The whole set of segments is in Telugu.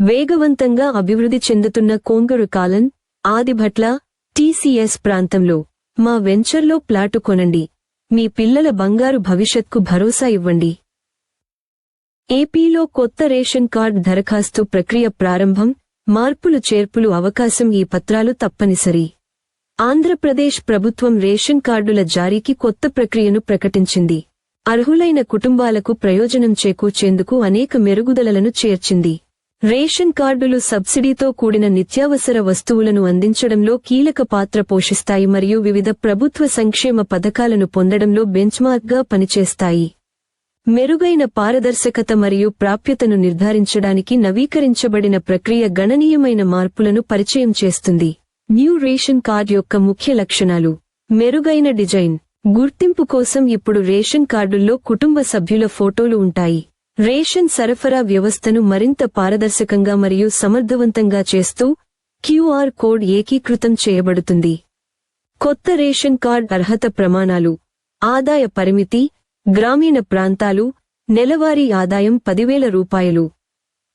వేగవంతంగా అభివృద్ధి చెందుతున్న కోంగరు కాలన్ ఆదిభట్ల టీసీఎస్ ప్రాంతంలో మా వెంచర్లో ప్లాటు కొనండి. మీ పిల్లల బంగారు భవిష్యత్కు భరోసా ఇవ్వండి. ఏపీలో కొత్త రేషన్ కార్డ్ దరఖాస్తు ప్రక్రియ ప్రారంభం మార్పులు చేర్పులు అవకాశం ఈ పత్రాలు తప్పనిసరి. ఆంధ్రప్రదేశ్ ప్రభుత్వం రేషన్ కార్డుల జారీకి కొత్త ప్రక్రియను ప్రకటించింది. అర్హులైన కుటుంబాలకు ప్రయోజనం చేకూర్చేందుకు అనేక మెరుగుదలలను చేర్చింది. రేషన్ కార్డులు సబ్సిడీతో కూడిన నిత్యావసర వస్తువులను అందించడంలో కీలక పాత్ర పోషిస్తాయి మరియు వివిధ ప్రభుత్వ సంక్షేమ పథకాలను పొందడంలో బెంచ్మార్క్గా పనిచేస్తాయి. మెరుగైన పారదర్శకత మరియు ప్రాప్యతను నిర్ధారించడానికి నవీకరించబడిన ప్రక్రియ గణనీయమైన మార్పులను పరిచయం చేస్తుంది. న్యూ రేషన్ కార్డ్ యొక్క ముఖ్య లక్షణాలు. మెరుగైన డిజైన్. గుర్తింపు కోసం ఇప్పుడు రేషన్ కార్డుల్లో కుటుంబ సభ్యుల ఫోటోలు ఉంటాయి. రేషన్ సరఫరా వ్యవస్థను మరింత పారదర్శకంగా మరియు సమర్థవంతంగా చేస్తూ క్యూఆర్ కోడ్ ఏకీకృతం చేయబడుతుంది. కొత్త రేషన్ కార్డ్ అర్హత ప్రమాణాలు ఆదాయ పరిమితి గ్రామీణ ప్రాంతాలు నెలవారీ ఆదాయం పదివేల రూపాయలు.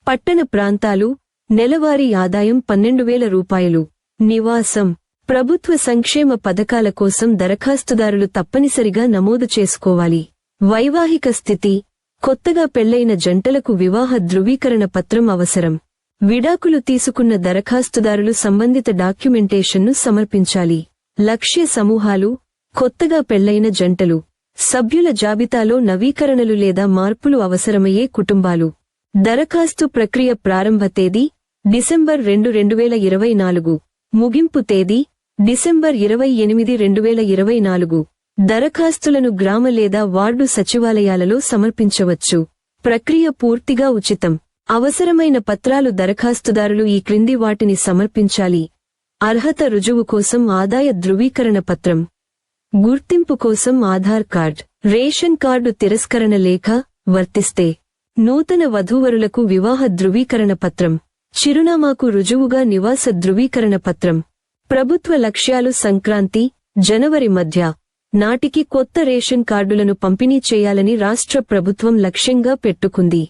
పట్టణ ప్రాంతాలు నెలవారీ ఆదాయం పన్నెండు వేల రూపాయలు. నివాసం ప్రభుత్వ సంక్షేమ పథకాల కోసం దరఖాస్తుదారులు తప్పనిసరిగా నమోదు చేసుకోవాలి. వైవాహిక స్థితి కొత్తగా పెళ్ళైన జంటలకు వివాహ ధృవీకరణ పత్రం అవసరం. విడాకులు తీసుకున్న దరఖాస్తుదారులు సంబంధిత డాక్యుమెంటేషన్ను సమర్పించాలి. లక్ష్య సమూహాలు కొత్తగా పెళ్ళైన జంటలు సభ్యుల జాబితాలో నవీకరణలు లేదా మార్పులు అవసరమయ్యే కుటుంబాలు. దరఖాస్తు ప్రక్రియ ప్రారంభ తేదీ డిసెంబర్ రెండు రెండు వేల ఇరవై నాలుగు. ముగింపు తేదీ డిసెంబర్ ఇరవై ఎనిమిది రెండు వేల ఇరవై నాలుగు. దరఖాస్తులను గ్రామ లేదా వార్డు సచివాలయాలలో సమర్పించవచ్చు. ప్రక్రియ పూర్తిగా ఉచితం. అవసరమైన పత్రాలు దరఖాస్తుదారులు ఈ క్రింది వాటిని సమర్పించాలి. అర్హత రుజువు కోసం ఆదాయ ధృవీకరణ పత్రం. గుర్తింపు కోసం ఆధార్ కార్డ్. రేషన్ కార్డు తిరస్కరణ లేఖ వర్తిస్తే. నూతన వధూవరులకు వివాహ ధృవీకరణ పత్రం. చిరునామాకు రుజువుగా నివాస ధృవీకరణ పత్రం. ప్రభుత్వ లక్ష్యాలు సంక్రాంతి జనవరి మధ్య. నాటికి కొత్త రేషన్ కార్డులను పంపిణీ చేయాలని రాష్ట్ర ప్రభుత్వం లక్ష్యంగా పెట్టుకుంది.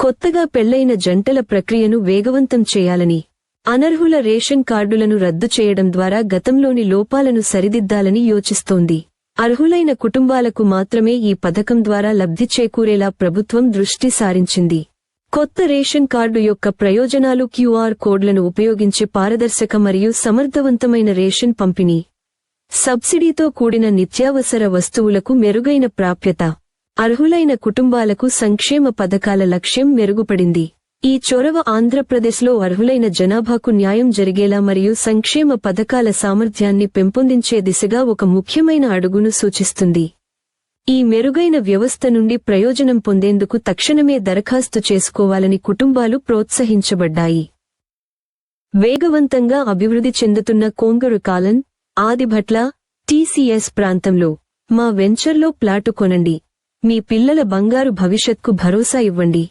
కొత్తగా పెళ్ళైన జంటల ప్రక్రియను వేగవంతం చేయాలని అనర్హుల రేషన్ కార్డులను రద్దు చేయడం ద్వారా గతంలోని లోపాలను సరిదిద్దాలని యోచిస్తోంది. అర్హులైన కుటుంబాలకు మాత్రమే ఈ పథకం ద్వారా లబ్ధి చేకూరేలా ప్రభుత్వం దృష్టి సారించింది. కొత్త రేషన్ కార్డు యొక్క ప్రయోజనాలు క్యూఆర్ కోడ్లను ఉపయోగించి పారదర్శక మరియు సమర్థవంతమైన రేషన్ పంపిణీ సబ్సిడీతో కూడిన నిత్యావసర వస్తువులకు మెరుగైన ప్రాప్యత. అర్హులైన కుటుంబాలకు సంక్షేమ పథకాల లక్ష్యం మెరుగుపడింది. ఈ చొరవ ఆంధ్రప్రదేశ్లో అర్హులైన జనాభాకు న్యాయం జరిగేలా మరియు సంక్షేమ పథకాల సామర్థ్యాన్ని పెంపొందించే దిశగా ఒక ముఖ్యమైన అడుగును సూచిస్తుంది. ఈ మెరుగైన వ్యవస్థ నుండి ప్రయోజనం పొందేందుకు తక్షణమే దరఖాస్తు చేసుకోవాలని కుటుంబాలు ప్రోత్సహించబడ్డాయి. వేగవంతంగా అభివృద్ధి చెందుతున్న కోంగరు కాలన్ ఆదిభట్ల టీసీఎస్ ప్రాంతంలో మా వెంచర్లో ప్లాటు కొనండి. మీ పిల్లల బంగారు భవిష్యత్కు భరోసా ఇవ్వండి.